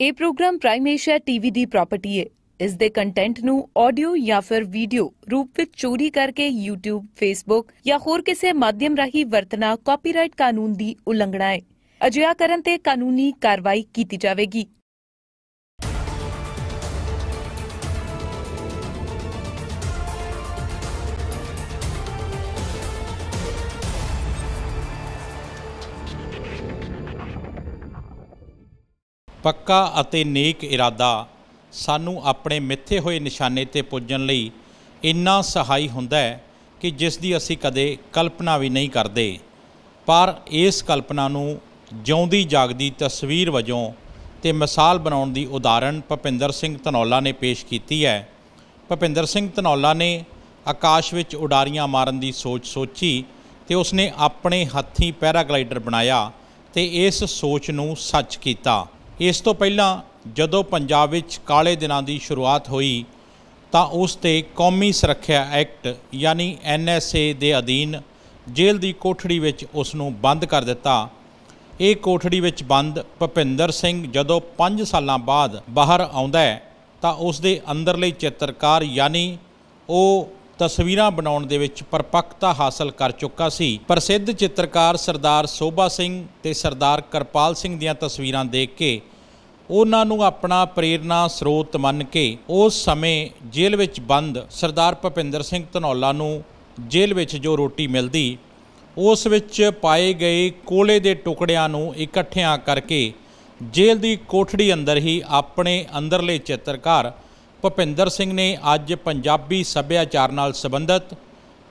ਇਹ programme Prime Asia TV ਦੀ property ਹੈ ਇਸ ਦੇ ਕੰਟੈਂਟ ਨੂੰ ਆਡੀਓ ਜਾਂ ਫਿਰ ਵੀਡੀਓ ਰੂਪ ਵਿੱਚ ਚੋਰੀ ਕਰਕੇ YouTube, Facebook ਜਾਂ ਹੋਰ ਕਿਸੇ ਮਾਧਿਅਮ ਰਾਹੀਂ ਵਰਤਣਾ ਕਾਪੀਰਾਈਟ ਕਾਨੂੰਨ ਦੀ ਉਲੰਘਣਾ ਹੈ ਅਜਿਹਾ ਕਰਨ ਤੇ ਕਾਨੂੰਨੀ ਕਾਰਵਾਈ ਕੀਤੀ ਜਾਵੇਗੀ। ਪੱਕਾ ਅਤੇ ਨੇਕ ਇਰਾਦਾ ਸਾਨੂੰ ਆਪਣੇ ਮਿੱਥੇ ਹੋਏ ਨਿਸ਼ਾਨੇ ਤੇ ਪੁੱਜਣ ਲਈ ਇੰਨਾ ਸਹਾਈ ਹੁੰਦਾ ਹੈ ਕਿ ਜਿਸ ਦੀ ਅਸੀਂ ਕਦੇ ਕਲਪਨਾ ਵੀ ਨਹੀਂ ਕਰਦੇ। ਪਰ ਇਸ ਕਲਪਨਾ ਨੂੰ ਜਿਉਂਦੀ ਜਾਗਦੀ ਤਸਵੀਰ ਵਜੋਂ ਤੇ ਮਿਸਾਲ ਬਣਾਉਣ ਦੀ ਉਦਾਹਰਣ ਭਪਿੰਦਰ ਸਿੰਘ ਧਨੌਲਾ ਨੇ ਪੇਸ਼ ਕੀਤੀ ਹੈ। ਭਪਿੰਦਰ ਸਿੰਘ ਧਨੌਲਾ ਨੇ ਆਕਾਸ਼ ਵਿੱਚ ਉਡਾਰੀਆਂ ਮਾਰਨ ਦੀ ਸੋਚ ਸੋਚੀ ਤੇ ਉਸਨੇ ਆਪਣੇ ਹੱਥੀਂ ਪੈਰਾਗਲਾਈਡਰ ਬਣਾਇਆ ਤੇ ਇਸ ਸੋਚ ਨੂੰ ਸੱਚ ਕੀਤਾ। ਇਸ ਤੋਂ ਪਹਿਲਾਂ ਜਦੋਂ ਪੰਜਾਬ ਵਿੱਚ ਕਾਲੇ ਦਿਨਾਂ ਦੀ ਸ਼ੁਰੂਆਤ ਹੋਈ, ਤਾਂ ਉਸ ਤੇ ਕੌਮੀ ਸੁਰੱਖਿਆ ਐਕਟ ਯਾਨੀ ਐਨਐਸਏ ਦੇ ਅਧੀਨ ਜੇਲ੍ਹ ਦੀ ਕੋਠੜੀ ਵਿੱਚ ਉਸ ਨੂੰ ਬੰਦ ਕਰ ਦਿੱਤਾ। ਇਹ ਕੋਠੜੀ ਵਿੱਚ ਬੰਦ ਭਪਿੰਦਰ ਸਿੰਘ ਜਦੋਂ 5 ਸਾਲਾਂ ਬਾਅਦ ਬਾਹਰ ਆਉਂਦਾ ਹੈ, ਤਾਂ ਉਸ ਦੇ ਅੰਦਰਲੇ ਚਿੱਤਰਕਾਰ ਯਾਨੀ ਉਹ ਤਸਵੀਰਾਂ ਬਣਾਉਣ ਦੇ ਵਿੱਚ ਪਰਪੱਕਤਾ ਹਾਸਲ ਕਰ ਚੁੱਕਾ ਸੀ। ਪ੍ਰਸਿੱਧ ਚਿੱਤਰਕਾਰ ਸਰਦਾਰ ਸੋਭਾ ਸਿੰਘ ਤੇ ਸਰਦਾਰ ਕਰਪਾਲ ਸਿੰਘ ਦੀਆਂ ਤਸਵੀਰਾਂ ਦੇਖ ਕੇ ਉਹਨਾਂ ਨੂੰ ਆਪਣਾ ਪ੍ਰੇਰਣਾ ਸਰੋਤ ਮੰਨ ਕੇ ਉਸ ਸਮੇਂ ਜੇਲ੍ਹ ਵਿੱਚ ਬੰਦ ਸਰਦਾਰ ਭਪਿੰਦਰ ਸਿੰਘ ਧਨੌਲਾ ਨੂੰ ਜੇਲ੍ਹ ਵਿੱਚ ਜੋ ਰੋਟੀ ਮਿਲਦੀ, ਉਸ ਵਿੱਚ ਪਾਏ ਗਏ ਕੋਲੇ ਦੇ ਟੁਕੜਿਆਂ ਨੂੰ ਇਕੱਠਿਆਂ ਕਰਕੇ ਜੇਲ੍ਹ ਦੀ ਕੋਠੜੀ ਅੰਦਰ ਹੀ ਆਪਣੇ ਅੰਦਰਲੇ ਚਿੱਤਰਕਾਰ ਭੁਪਿੰਦਰ ਸਿੰਘ ਨੇ ਅੱਜ ਪੰਜਾਬੀ ਸੱਭਿਆਚਾਰ ਨਾਲ ਸੰਬੰਧਿਤ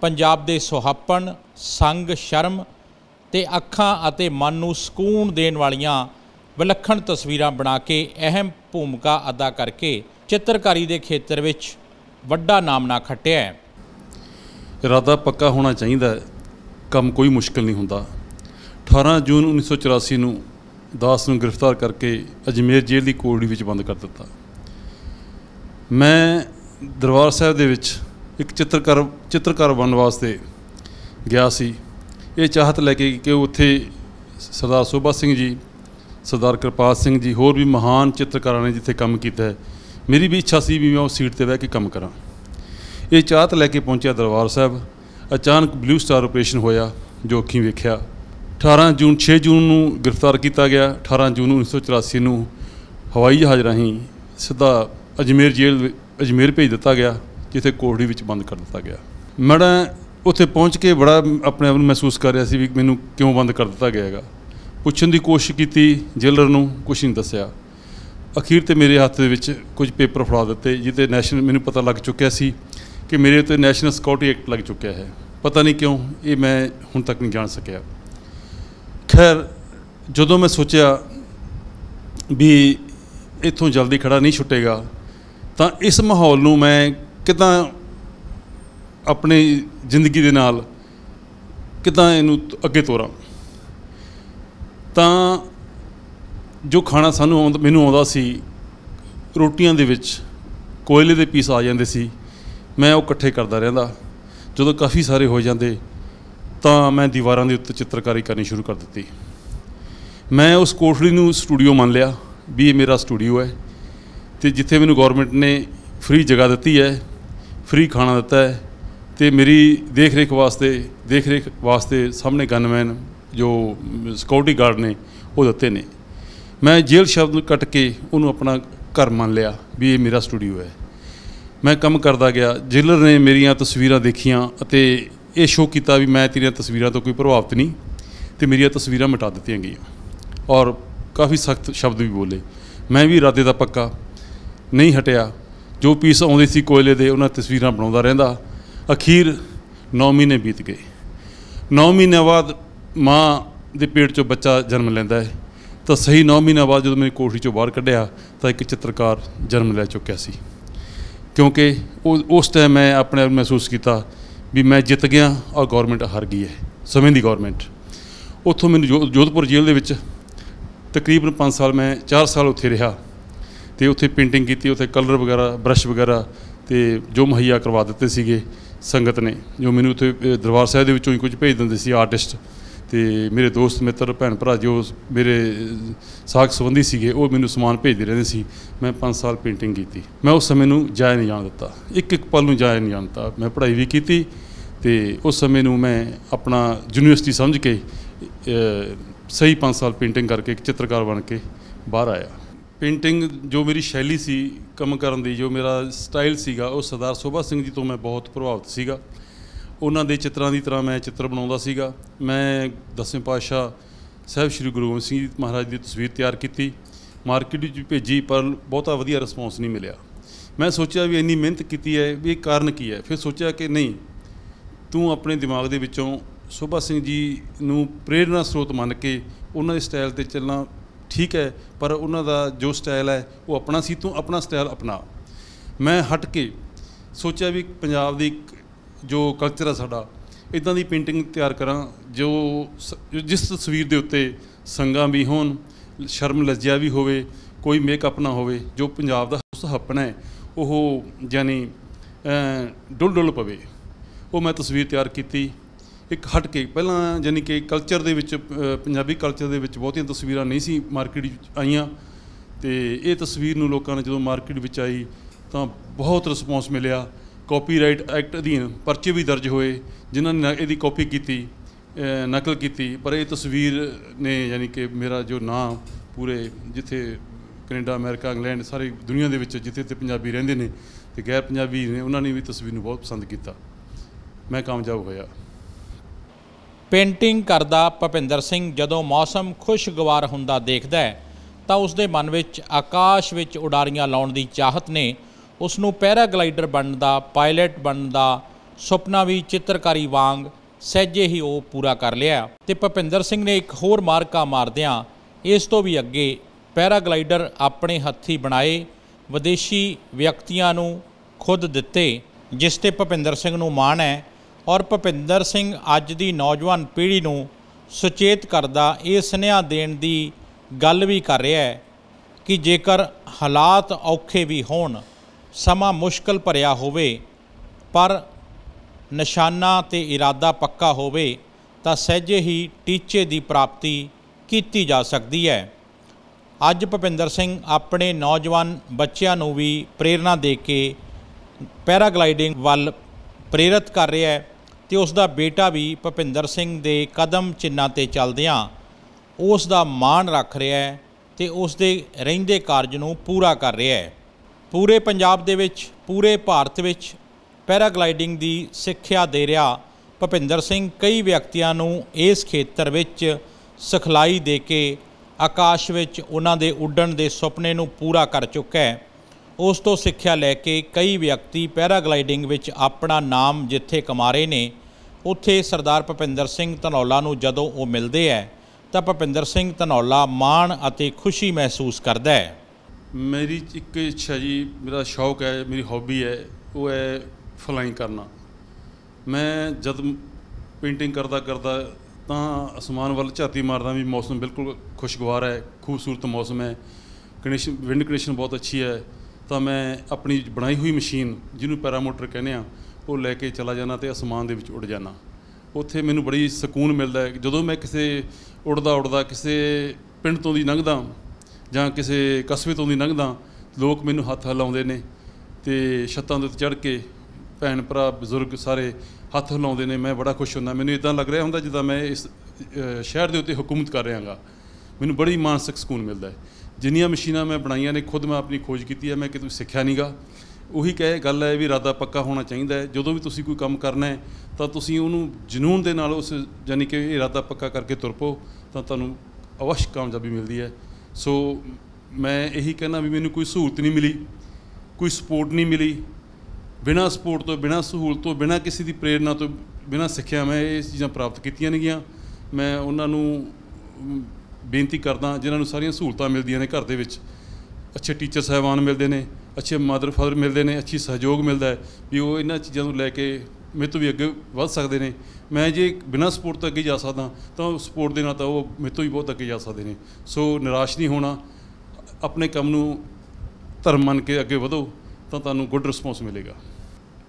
ਪੰਜਾਬ ਦੇ ਸੁਹਾਪਣ, ਸੰਗ, ਸ਼ਰਮ ਤੇ ਅੱਖਾਂ ਅਤੇ ਮਨ ਨੂੰ ਸਕੂਨ ਦੇਣ ਵਾਲੀਆਂ ਵਿਲੱਖਣ ਤਸਵੀਰਾਂ ਬਣਾ ਕੇ ਅਹਿਮ ਭੂਮਿਕਾ ਅਦਾ ਕਰਕੇ ਚਿੱਤਰਕਾਰੀ ਦੇ ਖੇਤਰ ਵਿੱਚ ਵੱਡਾ ਨਾਮ ਨਾ ਖੱਟਿਆ ਹੈ। ਇਰਾਦਾ ਪੱਕਾ ਹੋਣਾ ਚਾਹੀਦਾ ਹੈ। ਕੰਮ ਕੋਈ ਮੁਸ਼ਕਲ ਨਹੀਂ ਹੁੰਦਾ। 18 ਜੂਨ 1984 ਨੂੰ ਦਾਸ ਨੂੰ ਗ੍ਰਿਫਤਾਰ ਕਰਕੇ ਅਜਮੇਰ ਜੇਲ੍ਹ ਦੀ ਕੋਠੜੀ ਵਿੱਚ ਬੰਦ ਕਰ ਦਿੱਤਾ। ਮੈਂ ਦਰਬਾਰ ਸਾਹਿਬ ਦੇ ਵਿੱਚ ਇੱਕ ਚਿੱਤਰਕਾਰ ਚਿੱਤਰਕਾਰ ਬਣਨ ਵਾਸਤੇ ਗਿਆ ਸੀ। ਇਹ ਚਾਹਤ ਲੈ ਕੇ ਕਿ ਉੱਥੇ ਸਰਦਾਰ ਸੋਭਾ ਸਿੰਘ ਜੀ, ਸਰਦਾਰ ਕਿਰਪਾਲ ਸਿੰਘ ਜੀ, ਹੋਰ ਵੀ ਮਹਾਨ ਚਿੱਤਰਕਾਰਾਂ ਨੇ ਜਿੱਥੇ ਕੰਮ ਕੀਤਾ ਹੈ। ਮੇਰੀ ਵੀ ਇੱਛਾ ਸੀ ਵੀ ਮੈਂ ਉਹ ਸੀਟ ਤੇ ਬਹਿ ਕੇ ਕੰਮ ਕਰਾਂ। ਇਹ ਚਾਹਤ ਲੈ ਕੇ ਪਹੁੰਚਿਆ ਦਰਬਾਰ ਸਾਹਿਬ। ਅਚਾਨਕ ਬਲੂ ਸਟਾਰ ਆਪਰੇਸ਼ਨ ਹੋਇਆ, ਜੋ ਅੱਖੀਂ ਵੇਖਿਆ। 18 ਜੂਨ 6 ਜੂਨ ਨੂੰ ਗ੍ਰਿਫਤਾਰ ਕੀਤਾ ਗਿਆ। 18 ਜੂਨ 1984 ਨੂੰ ਹਵਾਈ ਜਹਾਜ਼ ਰਾਹੀਂ ਸਿੱਧਾ ਅਜਮੇਰ ਜੇਲ੍ਹ ਅਜਮੇਰ ਭੇਜ ਦਿੱਤਾ ਗਿਆ, ਜਿੱਥੇ ਕੋਠੜੀ ਵਿੱਚ ਬੰਦ ਕਰ ਦਿੱਤਾ ਗਿਆ। ਮੈਂ ਉੱਥੇ ਪਹੁੰਚ ਕੇ ਬੜਾ ਆਪਣੇ ਆਪ ਨੂੰ ਮਹਿਸੂਸ ਕਰ ਰਿਹਾ ਸੀ ਵੀ ਮੈਨੂੰ ਕਿਉਂ ਬੰਦ ਕਰ ਦਿੱਤਾ ਗਿਆ ਹੈਗਾ। ਪੁੱਛਣ ਦੀ ਕੋਸ਼ਿਸ਼ ਕੀਤੀ, ਜੇਲਰ ਨੂੰ ਕੁਝ ਨਹੀਂ ਦੱਸਿਆ। ਅਖੀਰ ਤੇ ਮੇਰੇ ਹੱਥ ਦੇ ਵਿੱਚ ਕੁਝ ਪੇਪਰ ਫੜਾ ਦਿੱਤੇ ਜਿਹਦੇ ਨੈਸ਼ਨਲ, ਮੈਨੂੰ ਪਤਾ ਲੱਗ ਚੁੱਕਿਆ ਸੀ ਕਿ ਮੇਰੇ ਉੱਤੇ ਨੈਸ਼ਨਲ ਸਿਕਿਉਰਿਟੀ ਐਕਟ ਲੱਗ ਚੁੱਕਿਆ ਹੈ। ਪਤਾ ਨਹੀਂ ਕਿਉਂ, ਇਹ ਮੈਂ ਹੁਣ ਤੱਕ ਨਹੀਂ ਜਾਣ ਸਕਿਆ। ਖੈਰ, ਜਦੋਂ ਮੈਂ ਸੋਚਿਆ ਵੀ ਇੱਥੋਂ ਜਲਦੀ ਖੜਾ ਨਹੀਂ ਛੁੱਟੇਗਾ ਤਾਂ ਇਸ ਮਾਹੌਲ ਨੂੰ ਮੈਂ ਕਿਦਾਂ ਆਪਣੀ ਜ਼ਿੰਦਗੀ ਦੇ ਨਾਲ ਕਿਦਾਂ ਇਹਨੂੰ ਅੱਗੇ ਤੋਰਾਂ? ਤਾਂ ਜੋ ਖਾਣਾ ਸਾਨੂੰ ਆਉਂਦਾ, ਮੈਨੂੰ ਆਉਂਦਾ ਸੀ, ਰੋਟੀਆਂ ਦੇ ਵਿੱਚ ਕੋਇਲੇ ਦੇ ਪੀਸ ਆ ਜਾਂਦੇ ਸੀ, ਮੈਂ ਉਹ ਇਕੱਠੇ ਕਰਦਾ ਰਹਿੰਦਾ। ਜਦੋਂ ਕਾਫੀ ਸਾਰੇ ਹੋ ਜਾਂਦੇ, ਤਾਂ ਮੈਂ ਦੀਵਾਰਾਂ ਦੇ ਉੱਤੇ ਚਿੱਤਰਕਾਰੀ ਕਰਨੀ ਸ਼ੁਰੂ ਕਰ ਦਿੱਤੀ। ਮੈਂ ਉਸ ਕੋਠੜੀ ਨੂੰ ਸਟੂਡੀਓ ਮੰਨ ਲਿਆ ਵੀ ਇਹ ਮੇਰਾ ਸਟੂਡੀਓ ਹੈ। ਤੇ ਜਿੱਥੇ ਮੈਨੂੰ ਗਵਰਨਮੈਂਟ ਨੇ ਫ੍ਰੀ ਜਗ੍ਹਾ ਦਿੱਤੀ ਹੈ ਫ੍ਰੀ ਖਾਣਾ ਦਿੱਤਾ ਹੈ, ਤੇ ਮੇਰੀ ਦੇਖ ਰੇਖ ਵਾਸਤੇ ਦੇਖ ਰੇਖ ਵਾਸਤੇ ਸਾਹਮਣੇ ਗਨਮੈਨ ਜੋ ਸਿਕਿਉਰਿਟੀ ਗਾਰਡ ਨੇ, ਉਹ ਦਿੱਤੇ ਨੇ। ਮੈਂ ਜੇਲ੍ਹ ਸ਼ਬਦ ਕੱਟ ਕੇ ਉਹਨੂੰ ਆਪਣਾ ਘਰ ਮੰਨ ਲਿਆ ਵੀ ਇਹ ਮੇਰਾ ਸਟੂਡੀਓ ਹੈ। ਮੈਂ ਕੰਮ ਕਰਦਾ ਗਿਆ, ਜੇਲਰ ਨੇ ਮੇਰੀਆਂ ਤਸਵੀਰਾਂ ਦੇਖੀਆਂ ਅਤੇ ਇਹ ਸ਼ੋਅ ਕੀਤਾ ਵੀ ਮੈਂ ਤੇਰੀਆਂ ਤਸਵੀਰਾਂ ਤੋਂ ਕੋਈ ਪ੍ਰਭਾਵਿਤ ਨਹੀਂ, ਤੇ ਮੇਰੀਆਂ ਤਸਵੀਰਾਂ ਮਿਟਾ ਦਿੱਤੀਆਂ ਗਈਆਂ। ਔਰ ਕਾਫੀ ਸਖਤ ਸ਼ਬਦ ਵੀ ਬੋਲੇ। ਮੈਂ ਵੀ ਇਰਾਦੇ ਦਾ ਪੱਕਾ। ਨਹੀਂ ਹਟਿਆ। ਜੋ ਪੀਸ ਆਉਂਦੇ ਸੀ ਕੋਇਲੇ ਦੇ, ਉਹਨਾਂ ਤਸਵੀਰਾਂ ਬਣਾਉਂਦਾ ਰਹਿੰਦਾ। ਅਖੀਰ 9 ਮਹੀਨੇ ਬੀਤ ਗਏ। 9 ਮਹੀਨੇ ਬਾਅਦ ਮਾਂ ਦੇ ਪੇਟ 'ਚੋਂ ਬੱਚਾ ਜਨਮ ਲੈਂਦਾ ਹੈ। ਤਾਂ ਸਹੀ 9 ਮਹੀਨਾ ਬਾਅਦ ਜਦੋਂ ਮੇਰੀ ਕੋਠੀ 'ਚੋਂ ਬਾਹਰ ਕੱਢਿਆ, ਤਾਂ ਇੱਕ ਚਿੱਤਰਕਾਰ ਜਨਮ ਲੈ ਚੁੱਕਿਆ ਸੀ। ਕਿਉਂਕਿ ਉਹ, ਉਸ ਟਾਈਮ ਮੈਂ ਆਪਣੇ ਆਪ ਮਹਿਸੂਸ ਕੀਤਾ ਵੀ ਮੈਂ ਜਿੱਤ ਗਿਆ ਔਰ ਗਵਰਨਮੈਂਟ ਹਾਰ ਗਈ ਹੈ। ਸਮੇਂ ਦੀ ਗਵਰਨਮੈਂਟ ਉੱਥੋਂ ਮੈਨੂੰ ਜੋਧਪੁਰ ਜੇਲ੍ਹ ਦੇ ਵਿੱਚ ਤਕਰੀਬਨ 5 ਸਾਲ ਮੈਂ 4 ਸਾਲ ਉੱਥੇ ਰਿਹਾ। ਤੇ ਉੱਥੇ ਪੇਂਟਿੰਗ ਕੀਤੀ, ਉੱਥੇ ਕਲਰ ਵਗੈਰਾ ਬ੍ਰਸ਼ ਵਗੈਰਾ ਤੇ ਜੋ ਮੁਹੱਈਆ ਕਰਵਾ ਦਿੱਤੇ ਸੀਗੇ ਸੰਗਤ ਨੇ, ਜੋ ਮੈਨੂੰ ਉੱਥੇ ਦਰਬਾਰ ਸਾਹਿਬ ਦੇ ਵਿੱਚੋਂ ਹੀ ਕੁਝ ਭੇਜ ਦਿੰਦੇ ਸੀ ਆਰਟਿਸਟ ਤੇ ਮੇਰੇ ਦੋਸਤ, ਮਿੱਤਰ, ਭੈਣ ਭਰਾ ਜੋ ਮੇਰੇ ਸਾਖ ਸੰਬੰਧੀ ਸੀਗੇ, ਉਹ ਮੈਨੂੰ ਸਮਾਨ ਭੇਜਦੇ ਰਹਿੰਦੇ ਸੀ। ਮੈਂ 5 ਸਾਲ ਪੇਂਟਿੰਗ ਕੀਤੀ। ਮੈਂ ਉਸ ਸਮੇਂ ਨੂੰ ਜਾਇਆ ਨਹੀਂ ਜਾਣ ਦਿੱਤਾ। ਇੱਕ ਇੱਕ ਪਲ ਨੂੰ ਜਾਇਆ ਨਹੀਂ ਜਾਣ ਦਿੱਤਾ। ਮੈਂ ਪੜ੍ਹਾਈ ਵੀ ਕੀਤੀ ਤੇ ਉਸ ਸਮੇਂ ਨੂੰ ਮੈਂ ਆਪਣਾ ਯੂਨੀਵਰਸਿਟੀ ਸਮਝ ਕੇ ਸਹੀ 5 ਸਾਲ ਪੇਂਟਿੰਗ ਕਰਕੇ ਇੱਕ ਚਿੱਤਰਕਾਰ ਬਣ ਕੇ ਬਾਹਰ ਆਇਆ। ਪੇਂਟਿੰਗ ਜੋ ਮੇਰੀ ਸ਼ੈਲੀ ਸੀ, ਕੰਮ ਕਰਨ ਦੀ, ਜੋ ਮੇਰਾ ਸਟਾਈਲ ਸੀਗਾ, ਉਹ ਸਰਦਾਰ ਸੋਭਾ ਸਿੰਘ ਜੀ ਤੋਂ ਮੈਂ ਬਹੁਤ ਪ੍ਰਭਾਵਿਤ ਸੀਗਾ। ਉਹਨਾਂ ਦੇ ਚਿੱਤਰਾਂ ਦੀ ਤਰ੍ਹਾਂ ਮੈਂ ਚਿੱਤਰ ਬਣਾਉਂਦਾ ਸੀਗਾ। ਮੈਂ ਦਸਵੇਂ ਪਾਤਸ਼ਾਹ ਸਾਹਿਬ ਸ੍ਰੀ ਗੁਰੂ ਗੋਬਿੰਦ ਸਿੰਘ ਜੀ ਮਹਾਰਾਜ ਦੀ ਤਸਵੀਰ ਤਿਆਰ ਕੀਤੀ। ਮਾਰਕੀਟ ਵਿੱਚ ਭੇਜੀ, ਪਰ ਬਹੁਤਾ ਵਧੀਆ ਰਿਸਪੌਂਸ ਨਹੀਂ ਮਿਲਿਆ। ਮੈਂ ਸੋਚਿਆ ਵੀ ਇੰਨੀ ਮਿਹਨਤ ਕੀਤੀ ਹੈ, ਵੀ ਇਹ ਕਾਰਨ ਕੀ ਹੈ? ਫਿਰ ਸੋਚਿਆ ਕਿ ਨਹੀਂ, ਤੂੰ ਆਪਣੇ ਦਿਮਾਗ ਦੇ ਵਿੱਚੋਂ ਸੋਭਾ ਸਿੰਘ ਜੀ ਨੂੰ ਪ੍ਰੇਰਨਾ ਸਰੋਤ ਮੰਨ ਕੇ ਉਹਨਾਂ ਦੇ ਸਟਾਈਲ ਤੇ ਚੱਲਣਾ ਠੀਕ ਹੈ, ਪਰ ਉਹਨਾਂ ਦਾ ਜੋ ਸਟਾਈਲ ਹੈ, ਉਹ ਆਪਣਾ ਸੀ, ਤੂੰ ਆਪਣਾ ਸਟਾਈਲ ਅਪਣਾ। ਮੈਂ ਹਟ ਕੇ ਸੋਚਿਆ ਵੀ ਪੰਜਾਬ ਦੀ ਜੋ ਕਲਚਰ ਹੈ ਸਾਡਾ ਇਦਾਂ ਦੀ ਪੇਂਟਿੰਗ ਤਿਆਰ ਕਰਾਂ, ਜੋ ਸ- ਜਿਸ ਤਸਵੀਰ ਦੇ ਉੱਤੇ ਸੰਗਾਂ ਵੀ ਹੋਣ, ਸ਼ਰਮ ਲੱਜਿਆ ਵੀ ਹੋਵੇ, ਕੋਈ ਮੇਕਅਪ ਨਾ ਹੋਵੇ, ਜੋ ਪੰਜਾਬ ਦਾ ਸੁਹੱਪਣਾ ਹੈ, ਉਹ ਯਾਨੀ ਡੁੱਲ ਡੁੱਲ ਪਵੇ। ਉਹ ਮੈਂ ਤਸਵੀਰ ਤਿਆਰ ਕੀਤੀ। ਇੱਕ ਹਟ ਕੇ, ਪਹਿਲਾਂ ਯਾਨੀ ਕਿ ਕਲਚਰ ਦੇ ਵਿੱਚ ਪੰਜਾਬੀ ਕਲਚਰ ਦੇ ਵਿੱਚ ਬਹੁਤੀਆਂ ਤਸਵੀਰਾਂ ਨਹੀਂ ਸੀ ਮਾਰਕੀਟ ਵਿੱਚ ਆਈਆਂ। ਤੇ ਇਹ ਤਸਵੀਰ ਨੂੰ ਲੋਕਾਂ ਨੇ ਜਦੋਂ ਮਾਰਕੀਟ ਵਿੱਚ ਆਈ, ਤਾਂ ਬਹੁਤ ਰਿਸਪੌਂਸ ਮਿਲਿਆ। ਕਾਪੀਰਾਈਟ ਐਕਟ ਅਧੀਨ ਪਰਚੇ ਵੀ ਦਰਜ ਹੋਏ, ਜਿਨ੍ਹਾਂ ਨੇ ਇਹਦੀ ਕਾਪੀ ਕੀਤੀ ਨਕਲ ਕੀਤੀ। ਪਰ ਇਹ ਤਸਵੀਰ ਨੇ ਯਾਨੀ ਕਿ ਮੇਰਾ ਜੋ ਨਾਂ ਪੂਰੇ ਜਿੱਥੇ ਕੈਨੇਡਾ, ਅਮਰੀਕਾ, ਇੰਗਲੈਂਡ, ਸਾਰੀ ਦੁਨੀਆ ਦੇ ਵਿੱਚ ਜਿੱਥੇ ਤੇ ਪੰਜਾਬੀ ਰਹਿੰਦੇ ਨੇ ਤੇ ਗੈਰ ਪੰਜਾਬੀ ਨੇ, ਉਹਨਾਂ ਨੇ ਵੀ ਤਸਵੀਰ ਨੂੰ ਬਹੁਤ ਪਸੰਦ ਕੀਤਾ। ਮੈਂ ਕਾਮਯਾਬ ਹੋਇਆ। ਪੇਂਟਿੰਗ ਕਰਦਾ ਭਪਿੰਦਰ ਸਿੰਘ ਜਦੋਂ ਮੌਸਮ ਖੁਸ਼ਗਵਾਰ ਹੁੰਦਾ ਦੇਖਦਾ ਹੈ, ਤਾਂ ਉਸ ਦੇ ਮਨ ਵਿੱਚ ਆਕਾਸ਼ ਵਿੱਚ ਉਡਾਰੀਆਂ ਲਾਉਣ ਦੀ ਚਾਹਤ ਨੇ। ਉਸ ਨੂੰ ਪੈਰਾਗਲਾਈਡਰ ਬਣਨ ਦਾ ਪਾਇਲਟ ਬਣਨ ਦਾ ਸੁਪਨਾ ਵੀ ਚਿੱਤਰਕਾਰੀ ਵਾਂਗ ਸਹਿਜੇ ਹੀ ਉਹ ਪੂਰਾ ਕਰ ਲਿਆ। ਤੇ ਭਪਿੰਦਰ ਸਿੰਘ ਨੇ ਇੱਕ ਹੋਰ ਮਾਰਕਾ ਮਾਰਦਿਆਂ ਇਸ ਤੋਂ ਵੀ ਅੱਗੇ ਪੈਰਾਗਲਾਈਡਰ ਆਪਣੇ ਹੱਥੀ ਬਣਾਏ, ਵਿਦੇਸ਼ੀ ਵਿਅਕਤੀਆਂ ਨੂੰ ਖੁਦ ਦਿੱਤੇ, ਜਿਸ ਤੇ ਭਪਿੰਦਰ ਸਿੰਘ ਨੂੰ ਮਾਣ ਹੈ ਔਰ ਭਪਿੰਦਰ ਸਿੰਘ ਅੱਜ ਦੀ ਨੌਜਵਾਨ ਪੀੜ੍ਹੀ ਨੂੰ ਸੁਚੇਤ ਕਰਦਾ ਇਹ ਸੁਨੇਹਾ ਦੇਣ ਦੀ ਗੱਲ ਵੀ ਕਰ ਰਿਹਾ ਹੈ ਕਿ ਜੇਕਰ ਹਾਲਾਤ ਔਖੇ ਵੀ ਹੋਣ, ਸਮਾਂ ਮੁਸ਼ਕਲ ਭਰਿਆ ਹੋਵੇ, ਪਰ ਨਿਸ਼ਾਨਾ ਤੇ ਇਰਾਦਾ ਪੱਕਾ ਹੋਵੇ, ਤਾਂ ਸਹਿਜੇ ਹੀ ਟੀਚੇ ਦੀ ਪ੍ਰਾਪਤੀ ਕੀਤੀ ਜਾ ਸਕਦੀ ਹੈ। ਅੱਜ ਭੁਪਿੰਦਰ ਸਿੰਘ ਆਪਣੇ ਨੌਜਵਾਨ ਬੱਚਿਆਂ ਨੂੰ ਵੀ ਪ੍ਰੇਰਣਾ ਦੇ ਕੇ ਪੈਰਾਗਲਾਈਡਿੰਗ ਵੱਲ ਪ੍ਰੇਰਿਤ ਕਰ ਰਿਹਾ ਹੈ। ਤੇ ਉਸ ਦਾ ਬੇਟਾ ਵੀ ਭੁਪਿੰਦਰ ਸਿੰਘ ਦੇ ਕਦਮ ਚਿੰਨਾਂ ਤੇ ਚੱਲਦਿਆਂ ਉਸ ਦਾ ਮਾਣ ਰੱਖ ਰਿਹਾ ਹੈ ਤੇ ਉਸ ਦੇ ਰਹਿੰਦੇ ਕਾਰਜ ਨੂੰ ਪੂਰਾ ਕਰ ਰਿਹਾ ਹੈ। ਪੂਰੇ ਪੰਜਾਬ ਦੇ ਵਿੱਚ, ਪੂਰੇ ਭਾਰਤ ਵਿੱਚ ਪੈਰਾਗਲਾਈਡਿੰਗ ਦੀ ਸਿੱਖਿਆ ਦੇ ਰਿਹਾ ਭੁਪਿੰਦਰ ਸਿੰਘ ਕਈ ਵਿਅਕਤੀਆਂ ਨੂੰ ਇਸ ਖੇਤਰ ਵਿੱਚ ਸਿਖਲਾਈ ਦੇ ਕੇ ਆਕਾਸ਼ ਵਿੱਚ ਉਹਨਾਂ ਦੇ ਉੱਡਣ ਦੇ ਸੁਪਨੇ ਨੂੰ ਪੂਰਾ ਕਰ ਚੁੱਕਾ ਹੈ। ਉਸ ਤੋਂ ਸਿੱਖਿਆ ਲੈ ਕੇ ਕਈ ਵਿਅਕਤੀ ਪੈਰਾਗਲਾਈਡਿੰਗ ਵਿੱਚ ਆਪਣਾ ਨਾਮ ਜਿੱਥੇ ਕਮਾ ਰਹੇ ਨੇ, ਉੱਥੇ ਸਰਦਾਰ ਭੁਪਿੰਦਰ ਸਿੰਘ ਧਨੌਲਾ ਨੂੰ ਜਦੋਂ ਉਹ ਮਿਲਦੇ ਹੈ ਤਾਂ ਭੁਪਿੰਦਰ ਸਿੰਘ ਧਨੌਲਾ ਮਾਣ ਅਤੇ ਖੁਸ਼ੀ ਮਹਿਸੂਸ ਕਰਦਾ ਹੈ ਮੇਰੀ ਇੱਕ ਇੱਛਾ ਜੀ, ਮੇਰਾ ਸ਼ੌਕ ਹੈ ਮੇਰੀ ਹੌਬੀ ਹੈ ਉਹ ਹੈ ਫਲਾਈਂਗ ਕਰਨਾ। ਮੈਂ ਜਦ ਪੇਂਟਿੰਗ ਕਰਦਾ ਕਰਦਾ ਤਾਂ ਅਸਮਾਨ ਵੱਲ ਝਾਤੀ ਮਾਰਦਾ, ਵੀ ਮੌਸਮ ਬਿਲਕੁਲ ਖੁਸ਼ਗਵਾਰ ਹੈ ਖੂਬਸੂਰਤ ਮੌਸਮ ਹੈ ਕੰਡੀਸ਼ਨ ਵਿੰਡ ਕੰਡੀਸ਼ਨ ਬਹੁਤ ਅੱਛੀ ਹੈ ਤਾਂ ਮੈਂ ਆਪਣੀ ਬਣਾਈ ਹੋਈ ਮਸ਼ੀਨ ਜਿਹਨੂੰ ਪੈਰਾਮੋਟਰ ਕਹਿੰਦੇ ਆ, ਉਹ ਲੈ ਕੇ ਚਲਾ ਜਾਣਾ ਤੇ ਅਸਮਾਨ ਦੇ ਵਿੱਚ ਉੱਡ ਜਾਣਾ ਉੱਥੇ ਮੈਨੂੰ ਬੜੀ ਸਕੂਨ ਮਿਲਦਾ ਹੈ ਜਦੋਂ ਮੈਂ ਕਿਸੇ ਉੱਡਦਾ ਉੱਡਦਾ ਕਿਸੇ ਪਿੰਡ ਤੋਂ ਦੀ ਲੰਘਦਾ, ਜਾਂ ਕਿਸੇ ਕਸਬੇ ਤੋਂ ਦੀ ਲੰਘਦਾ, ਲੋਕ ਮੈਨੂੰ ਹੱਥ ਹਿਲਾਉਂਦੇ ਨੇ ਤੇ ਛੱਤਾਂ ਦੇ ਉੱਤੇ ਚੜ੍ਹ ਕੇ ਭੈਣ ਭਰਾ, ਬਜ਼ੁਰਗ ਸਾਰੇ ਹੱਥ ਹਿਲਾਉਂਦੇ ਨੇ। ਮੈਂ ਬੜਾ ਖੁਸ਼ ਹੁੰਦਾ। ਮੈਨੂੰ ਇਦਾਂ ਲੱਗ ਰਿਹਾ ਹੁੰਦਾ ਜਿੱਦਾਂ ਮੈਂ ਇਸ ਸ਼ਹਿਰ ਦੇ ਉੱਤੇ ਹਕੂਮਤ ਕਰ ਰਿਹਾਗਾ। ਮੈਨੂੰ ਬੜੀ ਮਾਨਸਿਕ ਸਕੂਨ ਮਿਲਦਾ ਹੈ। ਜਿੰਨੀਆਂ ਮਸ਼ੀਨਾਂ ਮੈਂ ਬਣਾਈਆਂ ਨੇ, ਖੁਦ ਮੈਂ ਆਪਣੀ ਖੋਜ ਕੀਤੀ ਹੈ, ਮੈਂ ਕਿਤੇ ਸਿੱਖਿਆ ਨਹੀਂਗਾ ਉਹੀ ਕਹੇ ਗੱਲ ਹੈ ਵੀ ਇਰਾਦਾ ਪੱਕਾ ਹੋਣਾ ਚਾਹੀਦਾ ਹੈ। ਜਦੋਂ ਵੀ ਤੁਸੀਂ ਕੋਈ ਕੰਮ ਕਰਨਾ ਹੈ, ਤਾਂ ਤੁਸੀਂ ਉਹਨੂੰ ਜਨੂਨ ਦੇ ਨਾਲ ਉਸ, ਯਾਨੀ ਕਿ ਇਰਾਦਾ ਪੱਕਾ ਕਰਕੇ ਤੁਰ ਪਓ ਤਾਂ ਤੁਹਾਨੂੰ ਅਵਸ਼ ਕਾਮਯਾਬੀ ਮਿਲਦੀ ਹੈ। ਸੋ ਮੈਂ ਇਹੀ ਕਹਿਣਾ ਵੀ ਮੈਨੂੰ ਕੋਈ ਸਹੂਲਤ ਨਹੀਂ ਮਿਲੀ, ਕੋਈ ਸਪੋਰਟ ਨਹੀਂ ਮਿਲੀ। ਬਿਨਾਂ ਸਪੋਰਟ ਤੋਂ, ਬਿਨਾਂ ਸਹੂਲਤ ਤੋਂ, ਬਿਨਾਂ ਕਿਸੇ ਦੀ ਪ੍ਰੇਰਣਾ ਤੋਂ, ਬਿਨਾਂ ਸਿੱਖਿਆ ਮੈਂ ਇਹ ਚੀਜ਼ਾਂ ਪ੍ਰਾਪਤ ਕੀਤੀਆਂ ਨੇਗੀਆਂ। ਮੈਂ ਉਹਨਾਂ ਨੂੰ ਬੇਨਤੀ ਕਰਦਾ ਜਿਨ੍ਹਾਂ ਨੂੰ ਸਾਰੀਆਂ ਸਹੂਲਤਾਂ ਮਿਲਦੀਆਂ ਨੇ ਘਰ ਦੇ ਵਿੱਚ। ਅੱਛੇ ਟੀਚਰ ਸਾਹਿਬਾਨ ਮਿਲਦੇ ਨੇ, ਅੱਛੇ ਮਦਰ ਫਾਦਰ ਮਿਲਦੇ ਨੇ, ਅੱਛੀ ਸਹਿਯੋਗ ਮਿਲਦਾ ਹੈ ਵੀ ਉਹ ਇਹਨਾਂ ਚੀਜ਼ਾਂ ਨੂੰ ਲੈ ਕੇ ਮੇਰੇ ਤੋਂ ਵੀ ਅੱਗੇ ਵੱਧ ਸਕਦੇ ਨੇ। ਮੈਂ ਜੇ ਬਿਨਾਂ ਸਪੋਰਟ ਤੋਂ ਅੱਗੇ ਜਾ ਸਕਦਾ, ਤਾਂ ਸਪੋਰਟ ਦੇ ਨਾਲ ਤਾਂ ਉਹ ਮੇਰੇ ਤੋਂ ਵੀ ਬਹੁਤ ਅੱਗੇ ਜਾ ਸਕਦੇ ਨੇ। ਸੋ ਨਿਰਾਸ਼ ਨਹੀਂ ਹੋਣਾ, ਆਪਣੇ ਕੰਮ ਨੂੰ ਧਰਮ ਮੰਨ ਕੇ ਅੱਗੇ ਵਧੋ, ਤਾਂ ਤੁਹਾਨੂੰ ਗੁੱਡ ਰਿਸਪੌਂਸ ਮਿਲੇਗਾ।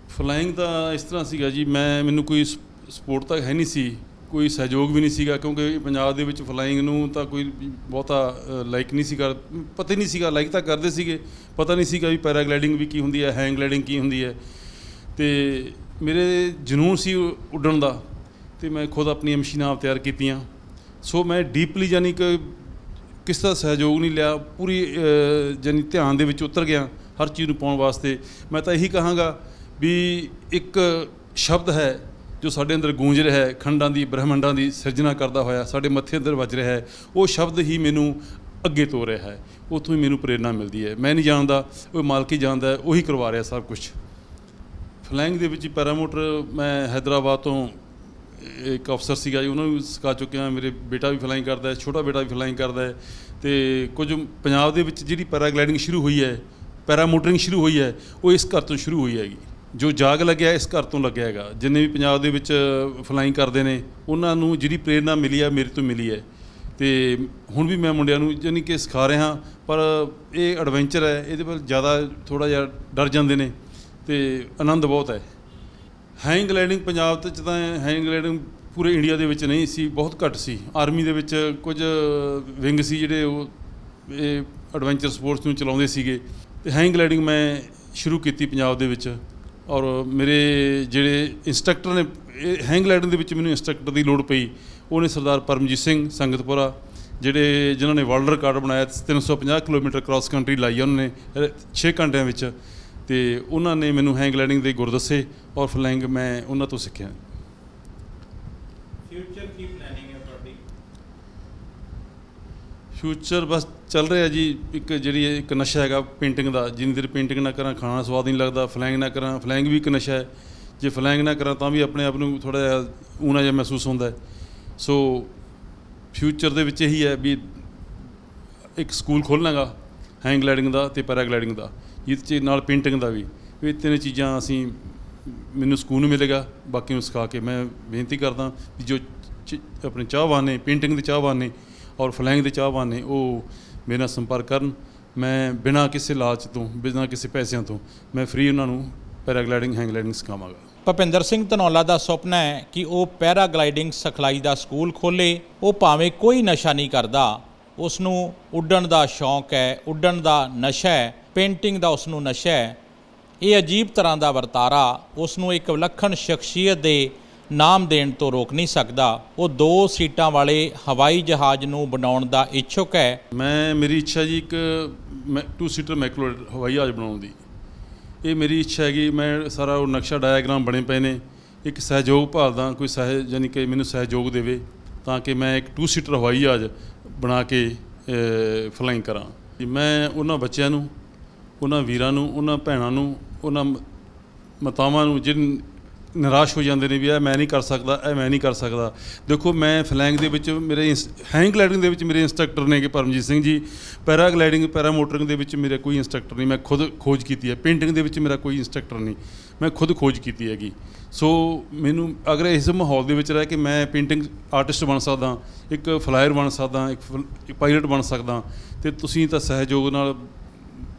ਫਲਾਈਂਗ ਦਾ ਇਸ ਤਰ੍ਹਾਂ ਸੀਗਾ ਜੀ, ਮੈਂ, ਮੈਨੂੰ ਕੋਈ ਸਪੋਰਟ ਤਾਂ ਹੈ ਨਹੀਂ ਸੀ। ਕੋਈ ਸਹਿਯੋਗ ਵੀ ਨਹੀਂ ਸੀਗਾ, ਕਿਉਂਕਿ ਪੰਜਾਬ ਦੇ ਵਿੱਚ ਫਲਾਈਂਗ ਨੂੰ ਤਾਂ ਕੋਈ ਬਹੁਤਾ ਲਾਈਕ ਨਹੀਂ ਸੀਗਾ, ਪਤਾ ਹੀ ਨਹੀਂ ਸੀਗਾ ਲਾਈਕ ਤਾਂ ਕਰਦੇ ਸੀਗੇ, ਪਤਾ ਨਹੀਂ ਸੀਗਾ ਵੀ ਪੈਰਾਗਲਾਈਡਿੰਗ ਵੀ ਕੀ ਹੁੰਦੀ ਹੈ ਹੈਂਗ ਗਲਾਈਡਿੰਗ ਕੀ ਹੁੰਦੀ ਹੈ। ਤੇ ਮੇਰੇ ਜਨੂਨ ਸੀ ਉੱਡਣ ਦਾ, ਤੇ ਮੈਂ ਖੁਦ ਆਪਣੀਆਂ ਮਸ਼ੀਨਾਂ ਆਪ ਤਿਆਰ ਕੀਤੀਆਂ। ਸੋ ਮੈਂ ਡੀਪਲੀ ਯਾਨੀ ਕਿ ਕਿਸ ਦਾ ਸਹਿਯੋਗ ਨਹੀਂ ਲਿਆ, ਪੂਰੀ ਯਾਨੀ ਧਿਆਨ ਦੇ ਵਿੱਚ ਉਤਰ ਗਿਆ ਹਰ ਚੀਜ਼ ਨੂੰ ਪਾਉਣ ਵਾਸਤੇ। ਮੈਂ ਤਾਂ ਇਹੀ ਕਹਾਂਗਾ ਵੀ ਇੱਕ ਸ਼ਬਦ ਹੈ ਜੋ ਸਾਡੇ ਅੰਦਰ ਗੂੰਜ ਰਿਹਾ ਹੈ, ਖੰਡਾਂ ਦੀ, ਬ੍ਰਹਿਮੰਡਾਂ ਦੀ ਸਿਰਜਣਾ ਕਰਦਾ ਹੋਇਆ, ਸਾਡੇ ਮੱਥੇ ਅੰਦਰ ਵੱਜ ਰਿਹਾ ਹੈ, ਉਹ ਸ਼ਬਦ ਹੀ ਮੈਨੂੰ ਅੱਗੇ ਤੋਰ ਰਿਹਾ ਹੈ। ਉੱਥੋਂ ਹੀ ਮੈਨੂੰ ਪ੍ਰੇਰਣਾ ਮਿਲਦੀ ਹੈ। ਮੈਂ ਨਹੀਂ ਜਾਣਦਾ, ਉਹ ਮਾਲਕ ਹੀ ਜਾਣਦਾ ਉਹੀ ਕਰਵਾ ਰਿਹਾ ਸਭ ਕੁਝ ਫਲਾਈਂਗ ਦੇ ਵਿੱਚ ਪੈਰਾਮੋਟਰ, ਮੈਂ ਹੈਦਰਾਬਾਦ ਤੋਂ ਇੱਕ ਅਫਸਰ ਸੀਗਾ ਜੀ, ਉਹਨਾਂ ਨੂੰ ਸਿਖਾ ਚੁੱਕਿਆ ਮੇਰੇ ਬੇਟਾ ਵੀ ਫਲਾਈਂਗ ਕਰਦਾ ਹੈ, ਛੋਟਾ ਬੇਟਾ ਵੀ ਫਲਾਈਂਗ ਕਰਦਾ ਹੈ। ਤੇ ਕੁਝ ਪੰਜਾਬ ਦੇ ਵਿੱਚ ਜਿਹੜੀ ਪੈਰਾਗਲਾਈਡਿੰਗ ਸ਼ੁਰੂ ਹੋਈ ਹੈ, ਪੈਰਾਮੋਟਰਿੰਗ ਸ਼ੁਰੂ ਹੋਈ ਹੈ, ਉਹ ਇਸ ਘਰ ਤੋਂ ਸ਼ੁਰੂ ਹੋਈ ਹੈਗੀ। ਜੋ ਜਾਗ ਲੱਗਿਆ ਇਸ ਘਰ ਤੋਂ ਲੱਗਿਆ ਹੈਗਾ, ਜਿੰਨੇ ਵੀ ਪੰਜਾਬ ਦੇ ਵਿੱਚ ਫਲਾਈਂਗ ਕਰਦੇ ਨੇ, ਉਹਨਾਂ ਨੂੰ ਜਿਹੜੀ ਪ੍ਰੇਰਣਾ ਮਿਲੀ ਹੈ ਮੇਰੇ ਤੋਂ ਮਿਲੀ ਹੈ। ਤੇ ਹੁਣ ਵੀ ਮੈਂ ਮੁੰਡਿਆਂ ਨੂੰ ਯਾਨੀ ਕਿ ਸਿਖਾ ਰਿਹਾ ਪਰ ਇਹ ਐਡਵੈਂਚਰ ਹੈ, ਇਹਦੇ ਵੱਲ ਜ਼ਿਆਦਾ ਥੋੜਾ ਜਿਹਾ ਡਰ ਜਾਂਦੇ ਨੇ ਤੇ ਆਨੰਦ ਬਹੁਤ ਹੈ। ਹੈਂਗ ਗਲਾਈਡਿੰਗ ਪੰਜਾਬ ਤੇ ਚ ਤਾਂ ਹੈਂਗ ਗਲਾਈਡਿੰਗ ਪੂਰੇ ਇੰਡੀਆ ਦੇ ਵਿੱਚ ਨਹੀਂ ਸੀ, ਬਹੁਤ ਘੱਟ ਸੀ। ਆਰਮੀ ਦੇ ਵਿੱਚ ਕੁਝ ਵਿੰਗ ਸੀ ਜਿਹੜੇ ਉਹ, ਇਹ ਐਡਵੈਂਚਰ ਸਪੋਰਟਸ ਨੂੰ ਚਲਾਉਂਦੇ ਸੀਗੇ। ਤੇ ਹੈਂਗ ਗਲਾਈਡਿੰਗ ਮੈਂ ਸ਼ੁਰੂ ਕੀਤੀ ਪੰਜਾਬ ਦੇ ਵਿੱਚ। ਔਰ ਮੇਰੇ ਜਿਹੜੇ ਇੰਸਟ੍ਰਕਟਰ ਨੇ, ਇਹ ਹੈਂਗ ਦੇ ਵਿੱਚ ਮੈਨੂੰ ਇੰਸਟ੍ਰਕਟਰ ਦੀ ਲੋੜ ਪਈ ਉਹਨੇ ਸਰਦਾਰ ਪਰਮਜੀਤ ਸਿੰਘ ਸੰਗਤਪੁਰਾ, ਜਿਹੜੇ ਜਿਨ੍ਹਾਂ ਨੇ ਵਰਲਡ ਰਿਕਾਰਡ ਬਣਾਇਆ 350 ਕਿਲੋਮੀਟਰ ਕ੍ਰਾਸ ਕੰਟਰੀ ਲਾਈ ਉਹਨਾਂ ਨੇ 6 ਘੰਟਿਆਂ ਵਿੱਚ, ਤੇ ਉਹਨਾਂ ਨੇ ਮੈਨੂੰ ਹੈਂਗ ਦੇ ਗੁਰ ਦੱਸੇ ਔਰ ਫਲੈਂਗ ਮੈਂ ਉਹਨਾਂ ਤੋਂ ਸਿੱਖਿਆ ਫਿਊਚਰ ਕੀ ਪਲੈਨਿੰਗ ਹੈ ਤੁਹਾਡੀ ਫਿਊਚਰ ਬਸ ਚੱਲ ਰਿਹਾ ਜੀ, ਇੱਕ ਜਿਹੜੀ ਇੱਕ ਨਸ਼ਾ ਹੈਗਾ ਪੇਂਟਿੰਗ ਦਾ, ਜਿੰਨੀ ਦੇਰ ਪੇਂਟਿੰਗ ਨਾ ਕਰਾਂ, ਖਾਣਾ ਸਵਾਦ ਨਹੀਂ ਲੱਗਦਾ, ਫਲੈਂਗ ਨਾ ਕਰਾਂ, ਫਲੈਂਗ ਵੀ ਇੱਕ ਨਸ਼ਾ ਹੈ। ਜੇ ਫਲੈਂਗ ਨਾ ਕਰਾਂ ਤਾਂ ਵੀ ਆਪਣੇ ਆਪ ਨੂੰ ਥੋੜਾ ਜਿਹਾ ਊਣਾ ਜਿਹਾ ਮਹਿਸੂਸ ਹੁੰਦਾ ਸੋ ਫਿਊਚਰ ਦੇ ਵਿੱਚ ਇਹੀ ਹੈ ਵੀ ਇੱਕ ਸਕੂਲ ਖੋਲ੍ਹਣਾਗਾ ਹੈਂਗ ਗਲਾਈਡਿੰਗ ਦਾ ਤੇ ਪੈਰਾਗਲਾਈਡਿੰਗ ਦਾ, ਜਿਹਦੇ 'ਚ ਨਾਲ ਪੇਂਟਿੰਗ ਦਾ ਵੀ। ਇਹ ਤਿੰਨ ਚੀਜ਼ਾਂ ਅਸੀਂ ਮੈਨੂੰ ਸਕੂਨ ਮਿਲੇਗਾ, ਬਾਕੀ ਨੂੰ ਸਿਖਾ ਕੇ ਮੈਂ ਬੇਨਤੀ ਕਰਦਾ ਵੀ ਜੋ ਚ- ਆਪਣੇ ਚਾਹਵਾਨ ਨੇ ਪੇਂਟਿੰਗ ਦੇ ਚਾਹਵਾਨ ਨੇ ਔਰ ਫਲੈਂਗ ਦੇ ਚਾਹਵਾਨ ਨੇ ਉਹ ਮੇਰੇ ਨਾਲ ਸੰਪਰਕ ਕਰਨ। ਮੈਂ ਬਿਨਾਂ ਕਿਸੇ ਲਾਲਚ ਤੋਂ, ਬਿਨਾਂ ਕਿਸੇ ਪੈਸਿਆਂ ਤੋਂ ਮੈਂ ਫ੍ਰੀ ਉਹਨਾਂ ਨੂੰ ਪੈਰਾਗਲਾਈਡਿੰਗ ਹੈਂਗਲਾਈਡਿੰਗ ਸਿਖਾਵਾਂਗਾ। ਭਪਿੰਦਰ ਸਿੰਘ ਧਨੌਲਾ ਦਾ ਸੁਪਨਾ ਹੈ ਕਿ ਉਹ ਪੈਰਾਗਲਾਈਡਿੰਗ ਸਿਖਲਾਈ ਦਾ ਸਕੂਲ ਖੋਲੇ। ਉਹ ਭਾਵੇਂ ਕੋਈ ਨਸ਼ਾ ਨਹੀਂ ਕਰਦਾ ਉਸ ਨੂੰ ਉੱਡਣ ਦਾ ਸ਼ੌਂਕ ਹੈ, ਉੱਡਣ ਦਾ ਨਸ਼ਾ ਹੈ ਪੇਂਟਿੰਗ ਦਾ ਉਸ ਨੂੰ ਨਸ਼ਾ ਹੈ। ਇਹ ਅਜੀਬ ਤਰ੍ਹਾਂ ਦਾ ਵਰਤਾਰਾ ਉਸ ਨੂੰ ਇੱਕ ਵਿਲੱਖਣ ਸ਼ਖਸੀਅਤ ਦੇ ਨਾਮ ਦੇਣ ਤੋਂ ਰੋਕ ਨਹੀਂ ਸਕਦਾ। ਉਹ ਦੋ ਸੀਟਾਂ ਵਾਲੇ ਹਵਾਈ ਜਹਾਜ਼ ਨੂੰ ਬਣਾਉਣ ਦਾ ਇੱਛੁਕ ਹੈ। ਮੈਂ, ਮੇਰੀ ਇੱਛਾ ਜੀ ਇੱਕ ਟੂ ਸੀਟਰ ਮੈਕਲੋ ਹਵਾਈ ਜਹਾਜ਼ ਬਣਾਉਣ ਦੀ। ਇਹ ਮੇਰੀ ਇੱਛਾ ਹੈਗੀ, ਮੈਂ ਸਾਰਾ ਉਹ ਨਕਸ਼ਾ ਡਾਇਆਗ੍ਰਾਮ ਬਣੇ ਪਏ ਨੇ। ਇੱਕ ਸਹਿਯੋਗ ਭਾਲਦਾ, ਕੋਈ ਸਹਿ ਯਾਨੀ ਕਿ ਮੈਨੂੰ ਸਹਿਯੋਗ ਦੇਵੇ, ਤਾਂ ਕਿ ਮੈਂ ਇੱਕ ਟੂ ਸੀਟਰ ਹਵਾਈ ਜਹਾਜ਼ ਬਣਾ ਕੇ ਫਲਾਈਂਗ ਕਰਾਂ। ਮੈਂ ਉਹਨਾਂ ਬੱਚਿਆਂ ਨੂੰ, ਉਹਨਾਂ ਵੀਰਾਂ ਨੂੰ, ਉਹਨਾਂ ਭੈਣਾਂ ਨੂੰ, ਉਹਨਾਂ ਮ- ਮਾਤਾਵਾਂ ਨੂੰ ਜਿਹਨ ਨਿਰਾਸ਼ ਹੋ ਜਾਂਦੇ ਨੇ ਵੀ ਇਹ ਮੈਂ ਨਹੀਂ ਕਰ ਸਕਦਾ, ਇਹ ਮੈਂ ਨਹੀਂ ਕਰ ਸਕਦਾ। ਦੇਖੋ, ਮੈਂ ਫਲੈਂਗ ਦੇ ਵਿੱਚ ਮੇਰੇ ਇੰਸ- ਹੈਂਗ ਗਲਾਈਡਿੰਗ ਦੇ ਵਿੱਚ ਮੇਰੇ ਇੰਸਟ੍ਰਕਟਰ ਨੇ ਕਿ ਪਰਮਜੀਤ ਸਿੰਘ ਜੀ, ਪੈਰਾ ਗਲਾਈਡਿੰਗ ਪੈਰਾ ਮੋਟਰਿੰਗ ਦੇ ਵਿੱਚ ਮੇਰੇ ਕੋਈ ਇੰਸਟ੍ਰਕਟਰ ਨਹੀਂ, ਮੈਂ ਖੁਦ ਖੋਜ ਕੀਤੀ ਹੈ। ਪੇਂਟਿੰਗ ਦੇ ਵਿੱਚ ਮੇਰਾ ਕੋਈ ਇੰਸਟ੍ਰਕਟਰ ਨਹੀਂ, ਮੈਂ ਖੁਦ ਖੋਜ ਕੀਤੀ ਹੈਗੀ। ਸੋ ਮੈਨੂੰ ਅਗਰ ਇਸ ਮਾਹੌਲ ਦੇ ਵਿੱਚ ਰਹਿ ਕੇ ਮੈਂ ਪੇਂਟਿੰਗ ਆਰਟਿਸਟ ਬਣ ਸਕਦਾ, ਇੱਕ ਫਲਾਇਰ ਬਣ ਸਕਦਾ ਇੱਕ ਪਾਇਲਟ ਬਣ ਸਕਦਾ, ਤੇ ਤੁਸੀਂ ਤਾਂ ਸਹਿਯੋਗ ਨਾਲ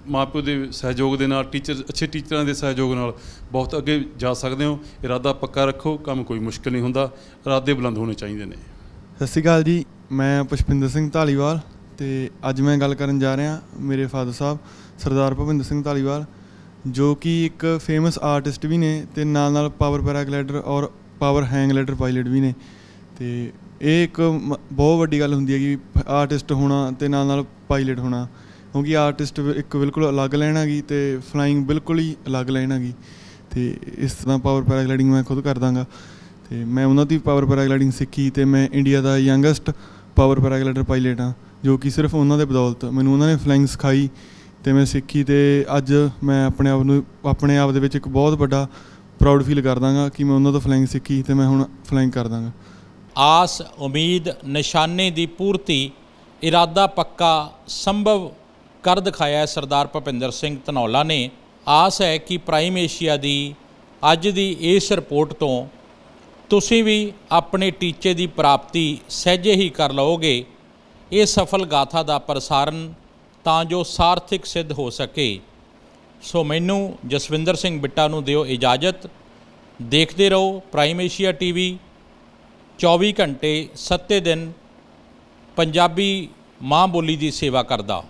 ਮਾਪਿਓ ਦੇ ਸਹਿਯੋਗ ਦੇ ਨਾਲ, ਟੀਚਰ, ਅੱਛੇ ਟੀਚਰਾਂ ਦੇ ਸਹਿਯੋਗ ਨਾਲ ਬਹੁਤ ਅੱਗੇ ਜਾ ਸਕਦੇ ਹੋ। ਇਰਾਦਾ ਪੱਕਾ ਰੱਖੋ, ਕੰਮ ਕੋਈ ਮੁਸ਼ਕਲ ਨਹੀਂ ਹੁੰਦਾ। ਇਰਾਦੇ ਬੁਲੰਦ ਹੋਣੇ ਚਾਹੀਦੇ ਨੇ। ਸਤਿ ਸ਼੍ਰੀ ਅਕਾਲ ਜੀ, ਮੈਂ ਪੁਸ਼ਪਿੰਦਰ ਸਿੰਘ ਢਾਲੀਵਾਲ ਤੇ ਅੱਜ ਮੈਂ ਗੱਲ ਕਰਨ ਜਾ ਰਿਹਾ ਮੇਰੇ ਫਾਦਰ ਸਾਹਿਬ, ਸਰਦਾਰ ਭੁਪਿੰਦਰ ਸਿੰਘ ਢਾਲੀਵਾਲ ਜੋ ਕਿ ਇੱਕ ਫੇਮਸ ਆਰਟਿਸਟ ਵੀ ਨੇ ਤੇ ਨਾਲ ਨਾਲ ਪਾਵਰ ਪੈਰਾਗਲਾਈਡਰ ਔਰ ਪਾਵਰ ਹੈਂਗ ਪਾਇਲਟ ਵੀ ਨੇ। ਤੇ ਇਹ ਇੱਕ ਮ- ਬਹੁਤ ਵੱਡੀ ਗੱਲ ਹੁੰਦੀ ਹੈ ਕਿ ਆਰਟਿਸਟ ਹੋਣਾ ਤੇ ਨਾਲ ਨਾਲ ਪਾਇਲਟ ਹੋਣਾ। ਕਿਉਂਕਿ ਆਰਟਿਸਟ ਇੱਕ ਬਿਲਕੁਲ ਅਲੱਗ ਲਾਈਨ ਹੈਗੀ ਤੇ ਫਲਾਈਂਗ ਬਿਲਕੁਲ ਹੀ ਅਲੱਗ ਲਾਈਨ ਹੈਗੀ ਤੇ ਇਸ ਤਰ੍ਹਾਂ ਪਾਵਰ ਪੈਰਾਗਲਾਈਡਿੰਗ ਮੈਂ ਖੁਦ ਕਰਦਾਂਗਾ। ਤੇ ਮੈਂ ਉਹਨਾਂ ਦੀ ਪਾਵਰ ਪੈਰਾਗਲਾਈਡਿੰਗ ਸਿੱਖੀ ਤੇ ਮੈਂ ਇੰਡੀਆ ਦਾ ਯੰਗੈਸਟ ਪਾਵਰ ਪੈਰਾਗਲਾਈਡਰ ਪਾਇਲਟ ਹਾਂ ਜੋ ਕਿ ਸਿਰਫ ਉਹਨਾਂ ਦੇ ਬਦੌਲਤ ਮੈਨੂੰ ਉਹਨਾਂ ਨੇ ਫਲਾਈਂਗ ਸਿਖਾਈ ਤੇ ਮੈਂ ਸਿੱਖੀ ਤੇ ਅੱਜ ਮੈਂ ਆਪਣੇ ਆਪ ਨੂੰ, ਆਪਣੇ ਆਪ ਦੇ ਵਿੱਚ ਇੱਕ ਬਹੁਤ ਵੱਡਾ ਪ੍ਰਾਊਡ ਫੀਲ ਕਰਦਾਂਗਾ ਕਿ ਮੈਂ ਉਹਨਾਂ ਤੋਂ ਫਲਾਈਂਗ ਸਿੱਖੀ ਤੇ ਮੈਂ ਹੁਣ ਫਲਾਈਂਗ ਕਰਦਾਗਾ। ਆਸ, ਉਮੀਦ, ਨਿਸ਼ਾਨੇ ਦੀ ਪੂਰਤੀ, ਇਰਾਦਾ ਪੱਕਾ, ਸੰਭਵ ਕਰ ਦਿਖਾਇਆ ਸਰਦਾਰ ਭੁਪਿੰਦਰ ਸਿੰਘ ਧਨੌਲਾ ਨੇ। ਆਸ ਹੈ ਕਿ ਪ੍ਰਾਈਮ ਏਸ਼ੀਆ ਦੀ ਅੱਜ ਦੀ ਇਸ ਰਿਪੋਰਟ ਤੋਂ ਤੁਸੀਂ ਵੀ ਆਪਣੇ ਟੀਚੇ ਦੀ ਪ੍ਰਾਪਤੀ ਸਹਿਜੇ ਹੀ ਕਰ ਲਓਗੇ ਇਹ ਸਫਲ ਗਾਥਾ ਦਾ ਪ੍ਰਸਾਰਣ ਤਾਂ ਜੋ ਸਾਰਥਿਕ ਸਿੱਧ ਹੋ ਸਕੇ। ਸੋ ਮੈਨੂੰ ਜਸਵਿੰਦਰ ਸਿੰਘ ਬਿੱਟਾ ਨੂੰ ਦਿਓ ਇਜਾਜ਼ਤ। ਦੇਖਦੇ ਰਹੋ ਪ੍ਰਾਈਮ ਏਸ਼ੀਆ ਟੀਵੀ 24 ਘੰਟੇ 7 ਦਿਨ ਪੰਜਾਬੀ ਮਾਂ ਬੋਲੀ ਦੀ ਸੇਵਾ ਕਰਦਾ।